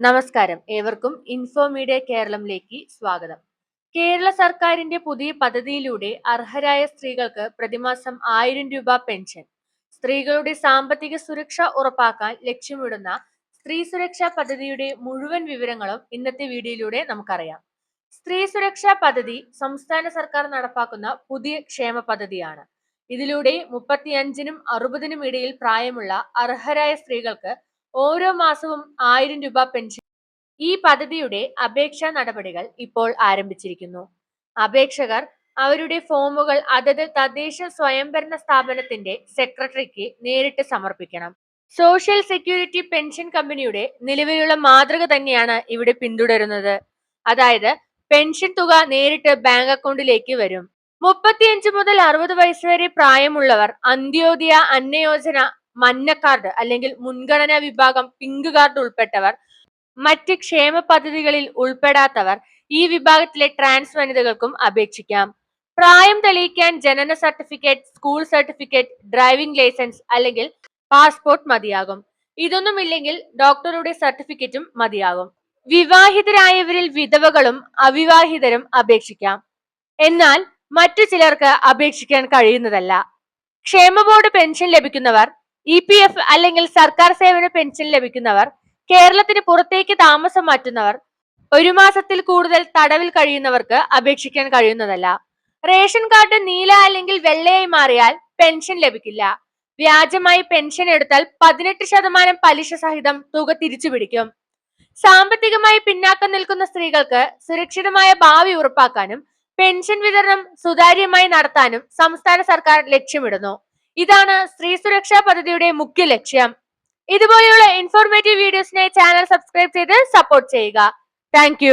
നമസ്കാരം. ഏവർക്കും ഇൻഫോമീഡിയ കേരളത്തിലേക്ക് സ്വാഗതം. കേരള സർക്കാരിന്റെ പുതിയ പദ്ധതിയിലൂടെ അർഹരായ സ്ത്രീകൾക്ക് പ്രതിമാസം ആയിരം രൂപ പെൻഷൻ. സ്ത്രീകളുടെ സാമ്പത്തിക സുരക്ഷ ഉറപ്പാക്കാൻ ലക്ഷ്യമിടുന്ന സ്ത്രീ സുരക്ഷാ പദ്ധതിയുടെ മുഴുവൻ വിവരങ്ങളും ഇന്നത്തെ വീഡിയോയിലൂടെ നമുക്കറിയാം. സ്ത്രീ സുരക്ഷാ പദ്ധതി സംസ്ഥാന സർക്കാർ നടപ്പാക്കുന്ന പുതിയ ക്ഷേമ പദ്ധതിയാണ്. ഇതിലൂടെ മുപ്പത്തിയഞ്ചിനും അറുപതിനും ഇടയിൽ പ്രായമുള്ള അർഹരായ സ്ത്രീകൾക്ക് ഓരോ മാസവും ആയിരം രൂപ പെൻഷൻ ഈ പദ്ധതിയുടെ അപേക്ഷാ നടപടികൾ ഇപ്പോൾ ആരംഭിച്ചിരിക്കുന്നു. അപേക്ഷകർ അവരുടെ ഫോമുകൾ അതത് തദ്ദേശ സ്വയംഭരണ സ്ഥാപനത്തിന്റെ സെക്രട്ടറിക്ക് നേരിട്ട് സമർപ്പിക്കണം. സോഷ്യൽ സെക്യൂരിറ്റി പെൻഷൻ കമ്പനിയുടെ നിലവിലുള്ള മാതൃക തന്നെയാണ് ഇവിടെ പിന്തുടരുന്നത്. അതായത് പെൻഷൻ തുക നേരിട്ട് ബാങ്ക് അക്കൗണ്ടിലേക്ക് വരും. മുപ്പത്തിയഞ്ച് മുതൽ അറുപത് വയസ്സ് വരെ പ്രായമുള്ളവർ അന്ത്യോദയ അന്നയോജന മഞ്ഞ കാർഡ് അല്ലെങ്കിൽ മുൻഗണനാ വിഭാഗം പിങ്ക് കാർഡ് ഉൾപ്പെട്ടവർ മറ്റ് ക്ഷേമ പദ്ധതികളിൽ ഉൾപ്പെടാത്തവർ ഈ വിഭാഗത്തിലെ ട്രാൻസ് വനിതകൾക്കും അപേക്ഷിക്കാം. പ്രായം തെളിയിക്കാൻ ജനന certificate school certificate driving licence അല്ലെങ്കിൽ പാസ്പോർട്ട് മതിയാകും. ഇതൊന്നും ഇല്ലെങ്കിൽ ഡോക്ടറുടെ സർട്ടിഫിക്കറ്റും മതിയാകും. വിവാഹിതരായവരിൽ വിധവകളും അവിവാഹിതരും അപേക്ഷിക്കാം. എന്നാൽ മറ്റു ചിലർക്ക് അപേക്ഷിക്കാൻ കഴിയുന്നതല്ല. ക്ഷേമ ബോർഡ് പെൻഷൻ ലഭിക്കുന്നവർ ഇ പി എഫ് അല്ലെങ്കിൽ സർക്കാർ സേവന പെൻഷൻ ലഭിക്കുന്നവർ കേരളത്തിന് പുറത്തേക്ക് താമസം മാറ്റുന്നവർ ഒരു മാസത്തിൽ കൂടുതൽ തടവിൽ കഴിയുന്നവർക്ക് അപേക്ഷിക്കാൻ കഴിയുന്നതല്ല. റേഷൻ കാർഡ് നീല അല്ലെങ്കിൽ വെള്ളയായി മാറിയാൽ പെൻഷൻ ലഭിക്കില്ല. വ്യാജമായി പെൻഷൻ എടുത്താൽ പതിനെട്ട് ശതമാനം പലിശ സഹിതം തുക തിരിച്ചു പിടിക്കും. സാമ്പത്തികമായി പിന്നാക്കം നിൽക്കുന്ന സ്ത്രീകൾക്ക് സുരക്ഷിതമായ ഭാവി ഉറപ്പാക്കാനും പെൻഷൻ വിതരണം സുതാര്യമായി നടത്താനും സംസ്ഥാന സർക്കാർ ലക്ഷ്യമിടുന്നു. ഇതാണ് സ്ത്രീ സുരക്ഷാ പദ്ധതിയുടെ മുഖ്യ ലക്ഷ്യം. ഇതുപോലെയുള്ള ഇൻഫോർമേറ്റീവ് വീഡിയോസിനെ ചാനൽ സബ്സ്ക്രൈബ് ചെയ്ത് സപ്പോർട്ട് ചെയ്യുക. താങ്ക്